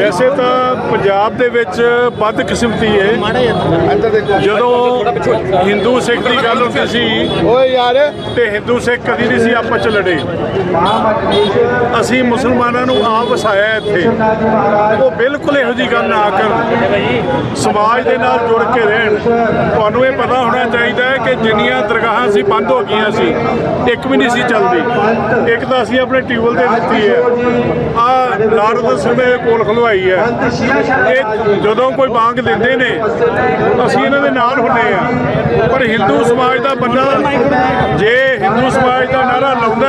ਵੈਸੇ ਤਾਂ ਪੰਜਾਬ ਦੇ ਵਿੱਚ ਵੱਧ ਕਿਸਮਤੀ ਹੈ ਜਦੋਂ ਹਿੰਦੂ ਸਿੱਖ ਦੀ ਗੱਲ ਹੁੰਦੀ ਸੀ ਓਏ ਯਾਰ। ਤੇ ਹਿੰਦੂ ਸਿੱਖ ਕਦੀ ਨਹੀਂ ਸੀ ਆਪਸ ਚ ਲੜੇ। ਅਸੀਂ ਮੁਸਲਮਾਨਾਂ ਨੂੰ ਆਪ ਵਸਾਇਆ ਇੱਥੇ। ਉਹ ਬਿਲਕੁਲ ਇਹੋ ਜੀ ਗੱਲ ਨਾ ਕਰਨ। ਸਮਾਜ ਦੇ ਨਾਲ ਜੁੜ ਕੇ ਰਹਿਣ। ਤੁਹਾਨੂੰ ਇਹ ਪਤਾ ਹੋਣਾ ਚਾਹੀਦਾ ਹੈ ਕਿ ਜਿੰਨੀਆਂ ਦਰਗਾਹਾਂ ਸੀ ਬੰਦ ਹੋ ਗਈਆਂ ਸੀ ਇੱਕ ਵੀ ਨਹੀਂ ਸੀ ਚੱਲਦੀ। ਇੱਕ ਤਾਂ ਅਸੀਂ ਆਪਣੇ ਟਿਊਬਲ ਤੇ ਦਿੱਤੀ ਹੈ। ਆ ਲਾਰਦ ਸਮੇਂ ਦੇ ਕੋਲ ਖਲਵਾਈ ਹੈ। ਇਹ ਜਦੋਂ ਕੋਈ ਮੰਗ ਦਿੰਦੇ ਨੇ, ਅਸੀਂ ਇਹਨਾਂ ਦੇ ਨਾਲ ਹੁੰਦੇ ਆ ਪਰ ਹਿੰਦੂ ਸਮਾਜ ਦਾ ਬੰਦਾ, ਜੇ ਹਿੰਦੂ ਸਮਾਜ ਦਾ ਨਾਰਾ ਲਾਉਂਦਾ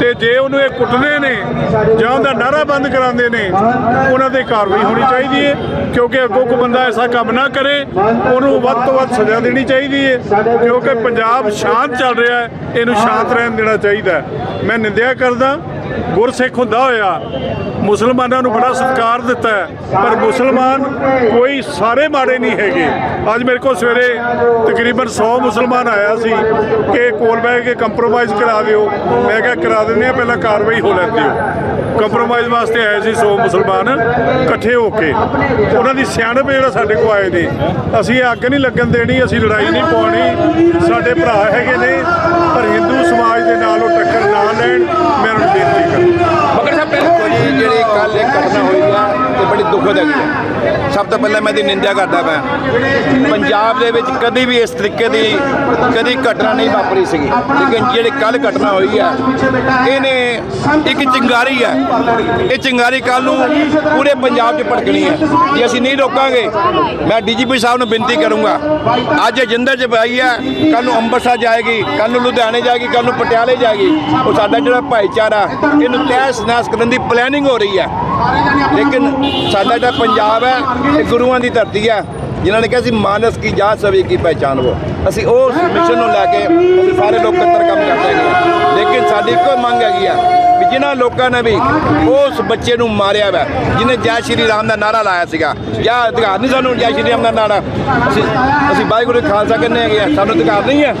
ਤੇ ਜੇ ਉਹਨੂੰ ਇਹ ਕੁੱਟਦੇ ਨੇ, ਜਾਂ ਉਹਦਾ ਨਾਰਾ ਬੰਦ ਕਰਾਉਂਦੇ ਨੇ, ਉਹਨਾਂ ਤੇ ਕਾਰਵਾਈ ਹੋਣੀ ਚਾਹੀਦੀ ਹੈ, ਕਿਉਂਕਿ ਅੱਗੋਂ ਕੋਈ ਬੰਦਾ ਐਸਾ ਕੰਮ ਨਾ ਕਰੇ, ਉਹਨੂੰ ਵੱਧ ਤੋਂ ਵੱਧ ਸਜ਼ਾ ਦੇਣੀ ਚਾਹੀਦੀ ਹੈ, ਕਿਉਂਕਿ ਪੰਜਾਬ ਸ਼ਾਂਤ ਚੱਲ ਰਿਹਾ ਹੈ, ਇਹਨੂੰ ਸ਼ਾਂਤ ਰਹਿਣ ਦੇਣਾ ਚਾਹੀਦਾ ਮੈਂ ਨਿੰਦਿਆ ਕਰਦਾ ਗੁਰਸਿੱਖ ਹੁੰਦਾ ਹੋਇਆ, ਮੁਸਲਮਾਨਾਂ ਨੂੰ ਬੜਾ ਸਤਿਕਾਰ ਦਿੱਤਾ ਪਰ ਮੁਸਲਮਾਨ ਕੋਈ ਸਾਰੇ ਮਾੜੇ ਨਹੀਂ ਹੈਗੇ। ਅੱਜ ਮੇਰੇ ਕੋਲ ਸਵੇਰੇ ਤਕਰੀਬਨ 100 ਮੁਸਲਮਾਨ ਆਇਆ ਸੀ ਕਿ ਕੋਲ ਬਹਿ ਕੇ ਕੰਪਰੋਮਾਈਜ਼ ਕਰਾ ਦਿਓ। ਮੈਂ ਕਿਹਾ ਕਰਾ ਦਿੰਦੇ ਆ ਪਹਿਲਾਂ ਕਾਰਵਾਈ ਹੋ ਲੈਂਦੀ ਹੋ। ਕੰਪਰੋਮਾਈਜ਼ ਵਾਸਤੇ ਆਏ ਸੀ 100 ਮੁਸਲਮਾਨ ਇਕੱਠੇ ਹੋ ਕੇ। ਉਹਨਾਂ ਦੀ ਸਿਆਣਪ ਜਿਹੜਾ ਸਾਡੇ ਕੋਲ ਆਏ ਨੇ, ਅਸੀਂ ਅੱਗ ਨਹੀਂ ਲੱਗਣ ਦੇਣੀ, ਅਸੀਂ ਲੜਾਈ ਨਹੀਂ ਪਾਉਣੀ। ਸਾਡੇ ਭਰਾ ਹੈਗੇ ਨੇ, ਪਰ ਹਿੰਦੂ ਸਮਾਜ ਦੇ ਨਾਲ ਉਹ ਟੱਕਰ ਨਾ ਮੈਂ ਉਹਨਾਂ ਬੇਨਤੀ ਕਰਦਾ। ਮਗਰ ਸਾਹਿਬ ਦੇਖੋ ਜੀ ਜਿਹੜੀ ਕੱਲ ਇੱਕ ਘਟਨਾ ਹੋਈ ਆ ਬੜੀ ਦੁਖਦ ਹੈਗੀ ਹੈ। ਸਭ ਤੋਂ ਪਹਿਲਾਂ ਮੈਂ ਦੀ ਨਿੰਦਿਆ ਕਰਦਾ ਮੈਂ ਪੰਜਾਬ ਦੇ ਵਿੱਚ ਕਦੀ ਵੀ ਇਸ ਤਰੀਕੇ ਦੀ ਕਦੀ ਘਟਨਾ ਨਹੀਂ ਵਾਪਰੀ ਸੀਗੀ। ਲੇਕਿਨ ਜਿਹੜੀ ਕੱਲ ਘਟਨਾ ਹੋਈ ਹੈ, ਇਹਨੇ ਇੱਕ ਚਿੰਗਾਰੀ ਹੈ। ਇਹ ਚਿੰਗਾਰੀ ਕੱਲ ਨੂੰ ਪੂਰੇ ਪੰਜਾਬ 'ਚ ਭੜਕਣੀ ਹੈ। ਜੇ ਅਸੀਂ ਨਹੀਂ ਰੋਕਾਂਗੇ, ਮੈਂ ਡੀਜੀਪੀ ਸਾਹਿਬ ਨੂੰ ਬੇਨਤੀ ਕਰੂੰਗਾ। ਅੱਜ ਇਹ ਜਿੰਦਰ 'ਚ ਪਾਈ ਹੈ ਕੱਲ ਨੂੰ ਅੰਮ੍ਰਿਤਸਰ ਜਾਏਗੀ ਕੱਲ ਨੂੰ ਲੁਧਿਆਣੇ ਜਾਏਗੀ ਕੱਲ ਨੂੰ ਪਟਿਆਲੇ ਜਾਏਗੀ। ਉਹ ਸਾਡਾ ਜਿਹੜਾ ਭਾਈਚਾਰਾ, ਇਹਨੂੰ ਤਹਿਸ ਨਹਿਸ ਕਰਨ ਦੀ ਪਲੈਨਿੰਗ ਹੋ ਰਹੀ ਹੈ। ਲੇਕਿਨ ਸਾਡਾ ਜਿਹੜਾ ਪੰਜਾਬ ਹੈ, ਇਹ ਗੁਰੂਆਂ ਦੀ ਧਰਤੀ ਹੈ। ਜਿਨ੍ਹਾਂ ਨੇ ਕਿਹਾ ਸੀ, ਮਾਨਸ ਕੀ ਜਾਤ ਸਭੀ ਕੀ ਪਹਿਚਾਨ ਵੋ ਅਸੀਂ ਉਸ ਮਿਸ਼ਨ ਨੂੰ ਲੈ ਕੇ ਅਸੀਂ ਸਾਰੇ ਲੋਕ ਅੰਦਰ ਕੰਮ ਕਰਦੇ ਹਾਂ। ਲੇਕਿਨ ਸਾਡੀ ਇੱਕੋ ਮੰਗ ਹੈਗੀ ਆ ਵੀ ਜਿਨ੍ਹਾਂ ਲੋਕਾਂ ਨੇ ਵੀ ਉਸ ਬੱਚੇ ਨੂੰ ਮਾਰਿਆ ਵਾ ਜਿਹਨੇ ਜੈ ਸ਼੍ਰੀ ਰਾਮ ਦਾ ਨਾਰਾ ਲਾਇਆ ਸੀਗਾ। ਜਾਂ ਅਧਿਕਾਰ ਨਹੀਂ ਸਾਨੂੰ ਜੈ ਸ਼੍ਰੀ ਰਾਮ ਦਾ ਨਾਰਾ। ਅਸੀਂ ਅਸੀਂ ਵਾਹਿਗੁਰੂ ਖਾਲਸਾ ਕਹਿੰਦੇ ਹੈਗੇ ਆ, ਸਾਨੂੰ ਅਧਿਕਾਰ ਨਹੀਂ ਹੈ।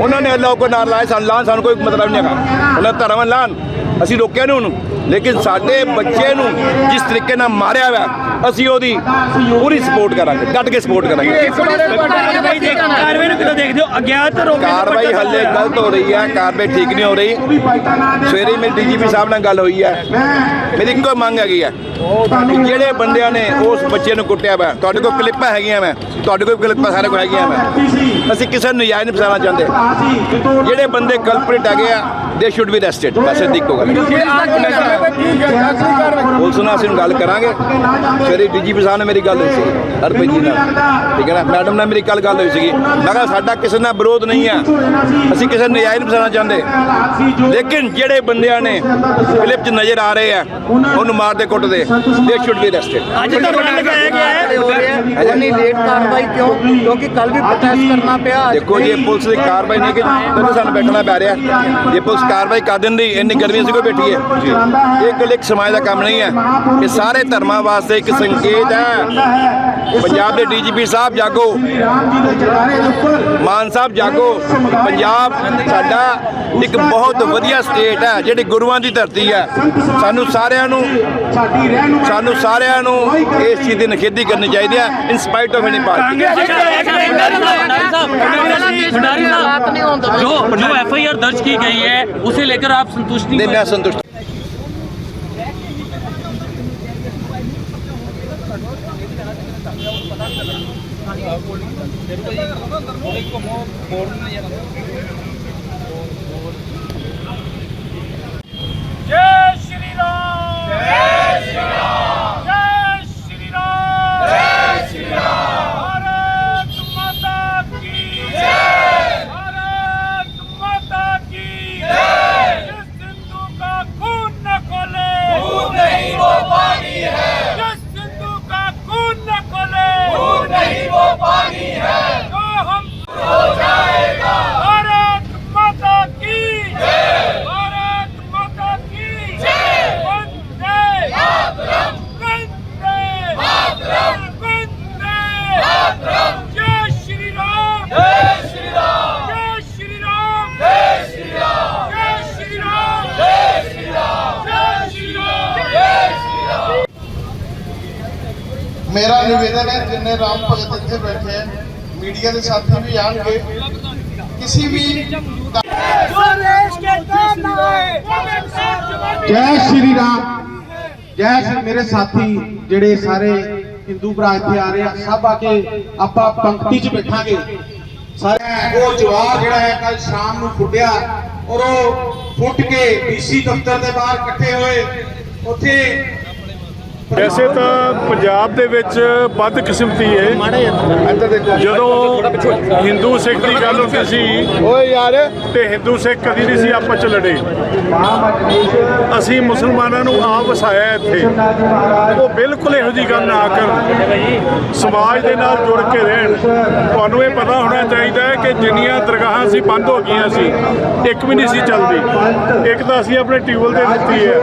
ਉਹਨਾਂ ਨੇ ਅੱਲਾਹ ਕੋ ਨਾਰ ਲਾਇਆ, ਸਾਨੂੰ ਲਾਉਣ ਸਾਨੂੰ ਕੋਈ ਮਤਲਬ ਨਹੀਂ ਹੈਗਾ। ਉਹਨਾਂ ਧਰਮ ਲਾਣ ਅਸੀਂ ਰੋਕਿਆ ਨਹੀਂ ਉਹਨੂੰ। ਲੇਕਿਨ ਸਾਡੇ ਬੱਚੇ ਨੂੰ ਜਿਸ ਤਰੀਕੇ ਨਾਲ ਮਾਰਿਆ ਹੋਇਆ ਅਸੀਂ ਉਹਦੀ ਪੂਰੀ ਸਪੋਰਟ ਕਰਾਂਗੇ ਡਟ ਕੇ ਸਪੋਰਟ ਕਰਾਂਗੇ। ਕਾਰਵਾਈ ਦੇਖ ਕਾਰਵਾਈ ਨੂੰ ਕਿਦੋਂ ਦੇਖਦੇ ਹੋ? ਅਗਿਆਤ ਰੋਕ ਕਾਰਵਾਈ ਹੱਲੇ ਗਲਤ ਹੋ ਰਹੀ ਹੈ ਕਾਰਵਾਈ ਠੀਕ ਨਹੀਂ ਹੋ ਰਹੀ। ਸਵੇਰੇ ਮੇਰੀ ਡੀਜੀਪੀ ਸਾਹਿਬ ਨਾਲ ਗੱਲ ਹੋਈ ਹੈ। ਮੇਰੀ ਇੱਕੋ ਮੰਗ ਹੈਗੀ ਹੈ ਕਿ ਜਿਹੜੇ ਬੰਦਿਆਂ ਨੇ ਉਸ ਬੱਚੇ ਨੂੰ ਕੁੱਟਿਆ ਵਾ ਤੁਹਾਡੇ ਕੋਲ ਕਲਿੱਪਾਂ ਹੈਗੀਆਂ ਮੈਂ ਤੁਹਾਡੇ ਕੋਲ ਕਲਿੱਪਾਂ ਸਾਰੇ ਕੋਲ ਹੈਗੀਆਂ ਮੈਂ ਅਸੀਂ ਕਿਸੇ ਨੂੰ ਨਜਾਇਜ਼ ਨਹੀਂ ਫਸਾਉਣਾ ਚਾਹੁੰਦੇ। ਜਿਹੜੇ ਬੰਦੇ ਕਲਪ੍ਰਿਟ ਹੈਗੇ ਆ ਦੇ ਸ਼ੁੱਡ ਬੀ ਅਰੈਸਟਡ ਬਸ ਇਹ ਦਿੱਕੋ ਗੱਲ ਪੁਲਿਸ ਨਾਲ ਅਸੀਂ ਗੱਲ ਕਰਾਂਗੇ। ਸਵੇਰੇ ਡੀਜੀਪੀ ਸਾਹਿਬ ਨਾਲ ਮੇਰੀ ਗੱਲ ਹੋਈ ਸੀ ਹਰਪ੍ਰੀਤ ਜੀ ਨਾਲ। ਠੀਕ ਹੈ ਨਾ? ਮੈਡਮ ਨਾਲ ਮੇਰੀ ਕੱਲ ਗੱਲ ਹੋਈ ਸੀਗੀ। ਮੈਂ ਕਿਹਾ ਸਾਡਾ ਕਿਸੇ ਨਾਲ ਵਿਰੋਧ ਨਹੀਂ ਹੈ। ਅਸੀਂ ਕਿਸੇ ਨੂੰ ਨਜਾਇਜ਼ ਨਹੀਂ ਫਸਾਉਣਾ ਚਾਹੁੰਦੇ। ਲੇਕਿਨ ਜਿਹੜੇ ਬੰਦਿਆਂ ਨੇ ਕਲਿੱਪ 'ਚ ਨਜ਼ਰ ਆ ਰਹੇ ਆ ਉਹਨੂੰ ਮਾਰਦੇ ਕੁੱਟਦੇ ਦੇ ਸ਼ੁੱਡ ਬੀ ਅਰੈਸਟਡ ਅੱਜ ਧਰਨਾ ਲਗਾਇਆ ਗਿਆ ਹੈ ਇੰਨੀ ਲੇਟ ਕਾਰਵਾਈ ਕਿਉਂ? ਕਿਉਂਕਿ ਕੱਲ ਵੀ ਪ੍ਰੋਟੈਸਟ ਕਰਨਾ ਪਿਆ। ਦੇਖੋ ਜੀ ਇਹ ਪੁਲਿਸ ਦੀ ਕਾਰਵਾਈ ਨਹੀਂ ਕਿ ਤਾਂ ਸਾਨੂੰ ਬੈਠਣਾ ਪੈ ਰਿਹਾ। ਜੇ ਪੁਲਿਸ ਕਾਰਵਾਈ ਕਰ ਦਿੰਦੀ ਇੰਨੀ ਗਰਮੀ ਅਸੀਂ ਕੋਈ ਬੈਠੀ ਹੈ ਜੀ। ਇਹ ਇਕੱਲੇ ਇੱਕ ਸਮਾਜ ਦਾ ਕੰਮ ਨਹੀਂ ਹੈ। ਇਹ ਸਾਰੇ ਧਰਮਾਂ ਵਾਸਤੇ ਇੱਕ ਸੰਕੇਤ ਹੈ ਪੰਜਾਬ ਦੇ ਡੀਜੀਪੀ ਸਾਹਿਬ ਜਾਗੋ ਮਾਨ ਸਾਹਿਬ ਜਾਗੋ ਪੰਜਾਬ ਸਾਡਾ ਇੱਕ ਬਹੁਤ ਵਧੀਆ ਸਟੇਟ ਹੈ ਜਿਹੜੀ ਗੁਰੂਆਂ ਦੀ ਧਰਤੀ ਹੈ ਸਾਨੂੰ ਸਾਰਿਆਂ ਨੂੰ ਸਾਨੂੰ ਸਾਰਿਆਂ ਨੂੰ ਇਸ ਚੀਜ਼ ਦੀ ਨਿਖੇਧੀ ਕਰਨੀ ਚਾਹੀਦੀ ਹੈ in spite of any party Bhandari sahab जो जो एफ आई आर दर्ज की गई है उसे लेकर आप संतुष्ट नहीं ਨਹੀਂ ਮੈਂ ਸੰਤੁਸ਼ਟ जय ਮੇਰਾ ਨਿਵੇਦਨ ਹੈ, ਜਿੰਨੇ ਰਾਮ ਭਗਤ ਇੱਥੇ ਬੈਠੇ ਹੈ, ਮੀਡੀਆ ਦੇ ਸਾਥੀ ਵੀ ਆਣਗੇ। ਕਿਸੇ ਵੀ ਜੈ ਸ਼੍ਰੀ ਰਾਮ। ਜੈ ਸ਼੍ਰੀ ਮੇਰੇ ਸਾਥੀ ਜਿਹੜੇ ਸਾਰੇ ਹਿੰਦੂ ਭਰਾ ਇੱਥੇ ਆ ਰਹੇ ਆ, ਸਭ ਆ ਕੇ ਆਪਾਂ ਪੰਕਤੀ 'ਚ ਬੈਠਾਂਗੇ। ਸਾਰੇ ਉਹ ਜਵਾਬ ਜਿਹੜਾ ਹੈ ਕੱਲ ਸ਼ਾਮ ਨੂੰ ਫੁੱਟਿਆ, ਔਰ ਉਹ ਫੁੱਟ ਕੇ ਡੀਸੀ ਦਫ਼ਤਰ ਦੇ ਬਾਹਰ ਇਕੱਠੇ ਹੋਏ। ਉੱਥੇ ਵੈਸੇ ਤਾਂ ਪੰਜਾਬ ਦੇ ਵਿੱਚ ਬਦਕਿਸਮਤੀ ਹੈ ਜਦੋਂ ਹਿੰਦੂ ਸਿੱਖ ਦੀ ਗੱਲ ਹੁੰਦੀ ਸੀ ਓਏ ਯਾਰ। ਤੇ ਹਿੰਦੂ ਸਿੱਖ ਕਦੀ ਨਹੀਂ ਸੀ ਆਪਸ ਚ ਲੜੇ। ਅਸੀਂ ਮੁਸਲਮਾਨਾਂ ਨੂੰ ਆਪ ਵਸਾਇਆ ਇੱਥੇ। ਉਹ ਬਿਲਕੁਲ ਇਹੋ ਜੀ ਗੱਲ ਨਾ ਕਰਨ। ਸਮਾਜ ਦੇ ਨਾਲ ਜੁੜ ਕੇ ਰਹਿਣ। ਤੁਹਾਨੂੰ ਇਹ ਪਤਾ ਹੋਣਾ ਚਾਹੀਦਾ ਕਿ ਜਿੰਨੀਆਂ ਦਰਗਾਹਾਂ ਸੀ ਬੰਦ ਹੋ ਗਈਆਂ ਸੀ, ਇੱਕ ਵੀ ਨਹੀਂ ਸੀ ਚੱਲਦੀ। ਇੱਕ ਤਾਂ ਅਸੀਂ ਆਪਣੇ ਟਿਊਬਲ ਤੇ ਦਿੱਤੀ ਹੈ।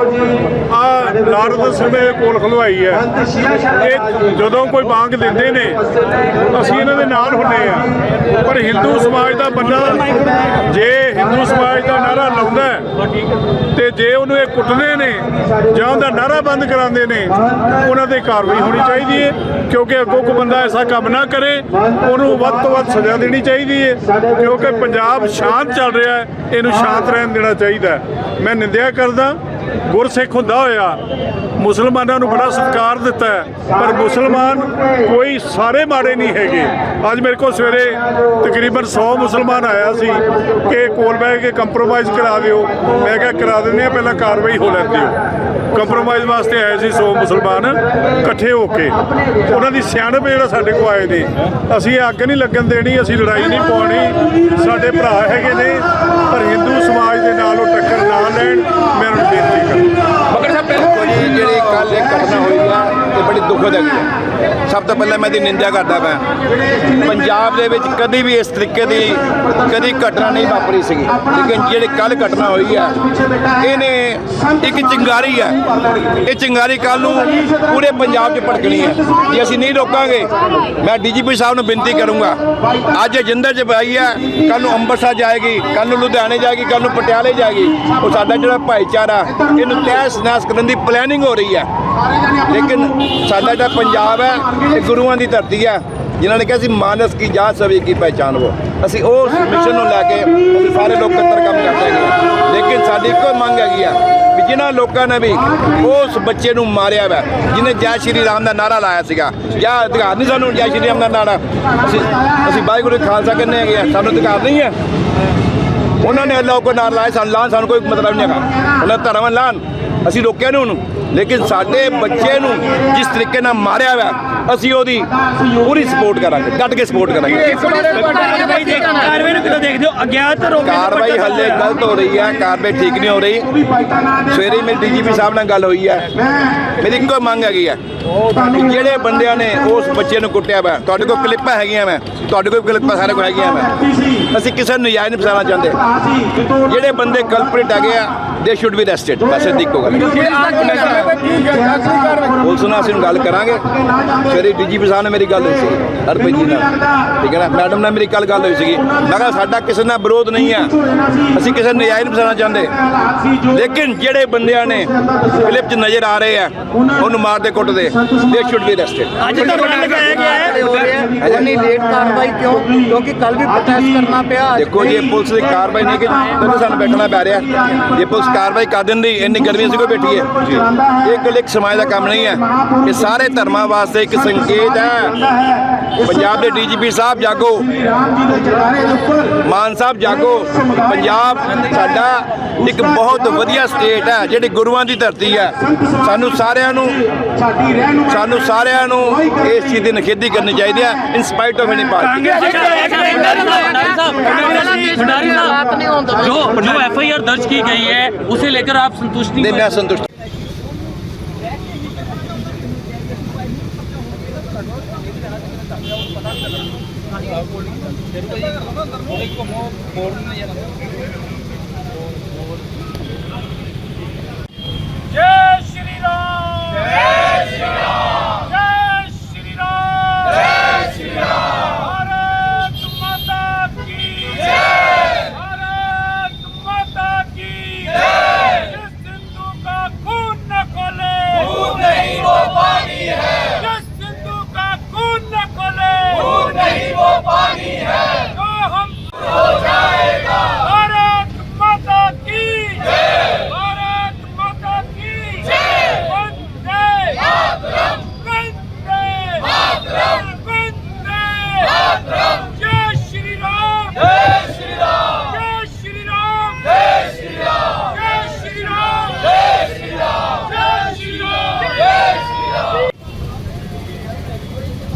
ਆ ਲਾਰਦ ਸਮੇਂ ਦੇ ਕੋਲ ਖਲਵਾਈ ਹੈ। ਇਹ ਜਦੋਂ ਕੋਈ ਬਾਂਗ ਦਿੰਦੇ ਨੇ, ਅਸੀਂ ਇਹਨਾਂ ਦੇ ਨਾਲ ਹੁੰਨੇ ਆ ਪਰ ਹਿੰਦੂ ਸਮਾਜ ਦਾ ਬੰਦਾ, ਜੇ ਹਿੰਦੂ ਸਮਾਜ ਦਾ ਨਾਰਾ ਲਾਉਂਦਾ ਹੈ, ਤੇ ਜੇ ਉਹਨੂੰ ਇਹ ਕੁੱਟਦੇ ਨੇ ਜਾਂ ਉਹਦਾ ਨਾਰਾ ਬੰਦ ਕਰਾਉਂਦੇ ਨੇ ਉਹਨਾਂ ਤੇ ਕਾਰਵਾਈ ਹੋਣੀ ਚਾਹੀਦੀ ਹੈ ਕਿਉਂਕਿ ਅੱਗੋਂ ਕੋ ਬੰਦਾ ਐਸਾ ਕੰਮ ਨਾ ਕਰੇ ਉਹਨੂੰ ਵੱਧ ਤੋਂ ਵੱਧ ਸਜ਼ਾ ਦੇਣੀ ਚਾਹੀਦੀ ਹੈ ਕਿਉਂਕਿ ਪੰਜਾਬ ਸ਼ਾਂਤ ਚੱਲ ਰਿਹਾ ਹੈ ਇਹਨੂੰ ਸ਼ਾਂਤ ਰਹਿਣ ਦੇਣਾ ਚਾਹੀਦਾ ਮੈਂ ਨਿੰਦਿਆ ਕਰਦਾ ਗੁਰਸਿੱਖ ਹੁੰਦਾ ਹੋਇਆ, ਮੁਸਲਮਾਨਾਂ ਨੂੰ ਬੜਾ ਸਤਿਕਾਰ ਦਿੱਤਾ ਹੈ, ਪਰ ਮੁਸਲਮਾਨ ਕੋਈ ਸਾਰੇ ਮਾੜੇ ਨਹੀਂ ਹੈਗੇ। ਅੱਜ ਮੇਰੇ ਕੋਲ ਸਵੇਰੇ ਤਕਰੀਬਨ 100 ਮੁਸਲਮਾਨ ਆਇਆ ਸੀ ਕਿ ਕੋਲ ਬਹਿ ਕੇ ਕੰਪਰੋਮਾਈਜ਼ ਕਰਾ ਦਿਓ ਮੈਂ ਕਿਹਾ ਕਰਾ ਦਿੰਦੇ ਆ ਪਹਿਲਾਂ ਕਾਰਵਾਈ ਹੋ ਲੈਂਦੇ ਹੋ। ਕੰਪਰੋਮਾਈਜ਼ ਵਾਸਤੇ ਆਏ ਸੀ 100 ਮੁਸਲਮਾਨ, ਇਕੱਠੇ ਹੋ ਕੇ। ਉਹਨਾਂ ਦੀ ਸਿਆਣਪ ਜਿਹੜਾ ਸਾਡੇ ਕੋਲ ਆਏ ਨੇ। ਅਸੀਂ ਅੱਗ ਨਹੀਂ ਲੱਗਣ ਦੇਣੀ, ਅਸੀਂ ਲੜਾਈ ਨਹੀਂ ਪਾਉਣੀ। ਸਾਡੇ ਭਰਾ ਹੈਗੇ ਨੇ ਸਮਾਜ ਦੇ ਨਾਲ ਉਹ ਟੱਕਰ ਨਾ ਲੈਣ, ਮੈਂ ਉਹਨਾਂ ਨੂੰ ਬੇਨਤੀ ਕਰਦਾ। ਮਗਰ ਸਾਹਿਬ ਦੇਖੋ ਜੀ ਜਿਹੜੀ ਕੱਲ ਇਹ ਘਟਨਾ ਹੋਈ ਆ, ਇਹ ਬੜੀ ਦੁਖਦ ਹੈਗੀ ਹੈ ਸਭ ਤੋਂ ਪਹਿਲਾਂ ਮੈਂ ਦੀ ਨਿੰਦਿਆ ਕਰਦਾ ਮੈਂ ਪੰਜਾਬ ਦੇ ਵਿੱਚ ਕਦੀ ਵੀ ਇਸ ਤਰੀਕੇ ਦੀ ਕਦੀ ਘਟਨਾ ਨਹੀਂ ਵਾਪਰੀ ਸੀਗੀ। ਲੇਕਿਨ ਜਿਹੜੀ ਕੱਲ ਘਟਨਾ ਹੋਈ ਆ, ਇਹਨੇ ਇੱਕ ਚਿੰਗਾਰੀ ਹੈ ਇਹ ਚਿੰਗਾਰੀ ਕੱਲ ਨੂੰ ਪੂਰੇ ਪੰਜਾਬ 'ਚ ਭੜਕਣੀ ਹੈ ਜੇ ਅਸੀਂ ਨਹੀਂ ਰੋਕਾਂਗੇ, ਮੈਂ ਡੀਜੀਪੀ ਸਾਹਿਬ ਨੂੰ ਬੇਨਤੀ ਕਰੂੰਗਾ, ਅੱਜ ਇਹ ਜਿੰਦਰ 'ਚ ਪਾਈ ਹੈ ਕੱਲ ਨੂੰ ਅੰਮ੍ਰਿਤਸਰ ਜਾਏਗੀ ਕੱਲ ਨੂੰ ਲੁਧਿਆਣੇ ਜਾਏਗੀ ਕੱਲ ਨੂੰ ਪਟਿਆਲੇ ਜਾਏਗੀ, ਉਹ ਸਾਡਾ ਜਿਹੜਾ ਭਾਈਚਾਰਾ, ਇਹਨੂੰ ਤਹਿਸ ਨਹਿਸ ਕਰਨ ਦੀ ਪਲੈਨਿੰਗ ਹੋ ਰਹੀ ਹੈ। ਲੇਕਿਨ ਸਾਡਾ ਜਿਹੜਾ ਪੰਜਾਬ ਹੈ, ਇਹ ਗੁਰੂਆਂ ਦੀ ਧਰਤੀ ਹੈ, ਜਿਨ੍ਹਾਂ ਨੇ ਕਿਹਾ ਸੀ, ਮਾਨਸ ਕੀ ਜਾਤ ਸਭੀ ਕੀ ਪਹਿਚਾਨ ਵੋ। ਅਸੀਂ ਉਸ ਮਿਸ਼ਨ ਨੂੰ ਲੈ ਕੇ ਅਸੀਂ ਸਾਰੇ ਲੋਕ ਇਕੱਤਰ ਕੰਮ ਕਰਦੇ ਹਾਂ। ਲੇਕਿਨ ਸਾਡੀ ਇੱਕੋ ਮੰਗ ਹੈਗੀ ਆ ਵੀ ਜਿਨ੍ਹਾਂ ਲੋਕਾਂ ਨੇ ਵੀ ਉਸ ਬੱਚੇ ਨੂੰ ਮਾਰਿਆ ਵਾ ਜਿਹਨੇ ਜੈ ਸ਼੍ਰੀ ਰਾਮ ਦਾ ਨਾਰਾ ਲਾਇਆ ਸੀਗਾ। ਜਾਂ ਅਧਿਕਾਰ ਨਹੀਂ ਸਾਨੂੰ ਜੈ ਸ਼੍ਰੀ ਰਾਮ ਦਾ ਨਾਰਾ। ਅਸੀਂ ਅਸੀਂ ਵਾਹਿਗੁਰੂ ਖਾਲਸਾ ਕਹਿੰਦੇ ਹੈਗੇ ਆ, ਸਾਨੂੰ ਅਧਿਕਾਰ ਨਹੀਂ ਹੈ। ਉਹਨਾਂ ਨੇ ਅੱਲਾਹ ਕੋ ਨਾਰ ਲਾਏ, ਸਾਨੂੰ ਲਾਣ, ਸਾਨੂੰ ਕੋਈ ਮਤਲਬ ਨਹੀਂ ਹੈਗਾ। ਉਹਨਾਂ ਧਰਮ ਲਾਣ। ਅਸੀਂ ਰੋਕਿਆ ਨਹੀਂ ਉਹਨੂੰ। ਲੇਕਿਨ ਸਾਡੇ ਬੱਚੇ ਨੂੰ ਜਿਸ ਤਰੀਕੇ ਨਾਲ ਮਾਰਿਆ ਹੋਇਆ ਅਸੀਂ ਉਹਦੀ ਪੂਰੀ ਸਪੋਰਟ ਕਰਾਂਗੇ ਡਟ ਕੇ ਸਪੋਰਟ ਕਰਾਂਗੇ। ਕਾਰਵਾਈ ਨੂੰ ਕਿਦੋਂ ਦੇਖਦੇ ਹੋ? ਅਗਿਆਤ ਰੋਕ ਕਾਰਵਾਈ ਹੱਲੇ ਗਲਤ ਹੋ ਰਹੀ ਹੈ ਕਾਰਵਾਈ ਠੀਕ ਨਹੀਂ ਹੋ ਰਹੀ। ਸਵੇਰੇ ਮੇਰੀ ਡੀਜੀਪੀ ਸਾਹਿਬ ਨਾਲ ਗੱਲ ਹੋਈ ਹੈ। ਮੇਰੀ ਇੱਕੋ ਮੰਗ ਹੈਗੀ ਹੈ ਜਿਹੜੇ ਬੰਦਿਆਂ ਨੇ ਉਸ ਬੱਚੇ ਨੂੰ ਕੁੱਟਿਆ ਵਾ ਤੁਹਾਡੇ ਕੋਲ ਕਲਿੱਪਾਂ ਹੈਗੀਆਂ ਮੈਂ ਤੁਹਾਡੇ ਕੋਲ ਕਲਿੱਪਾਂ ਸਾਰੇ ਕੋਲ ਹੈਗੀਆਂ ਮੈਂ। ਅਸੀਂ ਕਿਸੇ ਨੂੰ ਨਜਾਇਜ਼ ਨਹੀਂ ਫਸਾਉਣਾ ਚਾਹੁੰਦੇ। ਜਿਹੜੇ ਬੰਦੇ ਕਲਪਰੇਟ ਹੈਗੇ ਆ ਦੇ ਸ਼ੁੱਡ ਬੀ ਅਰੈਸਟਡ ਬਸ ਇਹ ਇੱਕੋ ਗੱਲ ਪੁਲਿਸ ਨਾਲ ਅਸੀਂ ਗੱਲ ਕਰਾਂਗੇ। ਸਵੇਰੇ ਡੀਜੀਪੀ ਸਾਹਿਬ ਨਾਲ ਮੇਰੀ ਗੱਲ ਹੋਈ ਸੀ ਹਰਪ੍ਰੀਤ ਜੀ ਨਾਲ। ਠੀਕ ਹੈ ਨਾ? ਮੈਡਮ ਨਾਲ ਮੇਰੀ ਕੱਲ ਗੱਲ ਹੋਈ ਸੀਗੀ। ਮੈਂ ਕਿਹਾ ਸਾਡਾ ਕਿਸੇ ਨਾਲ ਵਿਰੋਧ ਨਹੀਂ ਹੈ। ਅਸੀਂ ਕਿਸੇ ਨਜਾਇਜ਼ ਨਹੀਂ ਫਸਾਉਣਾ ਚਾਹੁੰਦੇ। ਲੇਕਿਨ ਜਿਹੜੇ ਬੰਦਿਆਂ ਨੇ ਕਲਿੱਪ 'ਚ ਨਜ਼ਰ ਆ ਰਹੇ ਆ ਉਹਨੂੰ ਮਾਰਦੇ ਕੁੱਟਦੇ। ਦੇ ਸ਼ੁੱਡ ਬੀ ਅਰੈਸਟਡ ਅੱਜ ਧਰਨਾ ਲਗਾਇਆ ਗਿਆ ਹੈ। ਇੰਨੀ ਲੇਟ ਕਾਰਵਾਈ ਕਿਉਂ? ਕਿਉਂਕਿ ਕੱਲ ਵੀ ਪ੍ਰੋਟੈਸਟ ਕਰਨਾ ਪਿਆ। ਦੇਖੋ ਜੀ ਇਹ ਪੁਲਿਸ ਦੀ ਕਾਰਵਾਈ ਨਹੀਂ ਕਿ ਤੈਨੂੰ ਸਾਨੂੰ ਬੈਠਣਾ ਪੈ ਰਿਹਾ। ਜੇ ਪੁਲਿਸ ਕਾਰਵਾਈ ਕਰ ਦਿੰਦੀ ਇੰਨੀ ਗਰਮੀ ਸੀ ਕੋਈ ਬੈਠੀ ਹੈ ਇਹ ਗੱਲ ਇੱਕ ਸਮਾਜ ਦਾ ਕੰਮ ਨਹੀਂ ਹੈ। ਇਹ ਸਾਰੇ ਧਰਮਾਂ ਵਾਸਤੇ ਇੱਕ ਸੰਕੇਤ ਹੈ। ਪੰਜਾਬ ਦੇ ਡੀਜੀਪੀ ਸਾਹਿਬ ਜਾਗੋ। ਮਾਨ ਸਾਹਿਬ ਜਾਗੋ। ਪੰਜਾਬ ਸਾਡਾ ਇੱਕ ਬਹੁਤ ਵਧੀਆ ਸਟੇਟ ਹੈ ਜਿਹੜੀ ਗੁਰੂਆਂ ਦੀ ਧਰਤੀ ਹੈ। ਸਾਨੂੰ ਸਾਰਿਆਂ ਨੂੰ ਸਾਨੂੰ ਸਾਰਿਆਂ ਨੂੰ ਇਸ ਚੀਜ਼ ਦੀ ਨਖੇਦੀ ਕਰਨੀ ਚਾਹੀਦੀ ਹੈ ਇਨ ਸਪਾਈਟ ਆਫ ਐਨੀ ਪਾਰਟੀ ਜੋ ਜੋ ਐਫ ਆਈ ਆਰ ਦਰਜ ਕੀ ਗਈ ਹੈ उसे लेकर आप संतुष्ट नहीं मैं संतुष्ट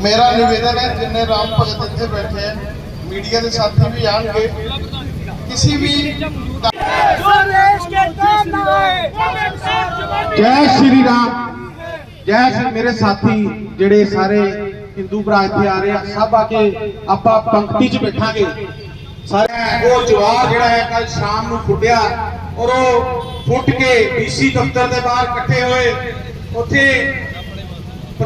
ਮੇਰਾ ਨਿਵੇਦਨ ਹੈ, ਜਿੰਨੇ ਰਾਮ ਭਗਤ ਇੱਥੇ ਬੈਠੇ ਹੈ ਮੀਡੀਆ ਦੇ ਸਾਥੀ ਵੀ ਆਣਗੇ। ਕਿਸੇ ਵੀ ਜੈ ਸ਼੍ਰੀ ਰਾਮ। ਜੈ ਸ਼੍ਰੀ ਮੇਰੇ ਸਾਥੀ ਜਿਹੜੇ ਸਾਰੇ ਹਿੰਦੂ ਭਰਾ ਇੱਥੇ ਆ ਰਹੇ ਆ, ਸਭ ਆ ਕੇ ਆਪਾਂ ਪੰਕਤੀ 'ਚ ਬੈਠਾਂਗੇ। ਸਾਰੇ ਉਹ ਜਵਾਬ ਜਿਹੜਾ ਹੈ ਕੱਲ ਸ਼ਾਮ ਨੂੰ ਫੁੱਟਿਆ ਔਰ ਉਹ ਫੁੱਟ ਕੇ ਡੀਸੀ ਦਫ਼ਤਰ ਦੇ ਬਾਹਰ ਇਕੱਠੇ ਹੋਏ। ਉੱਥੇ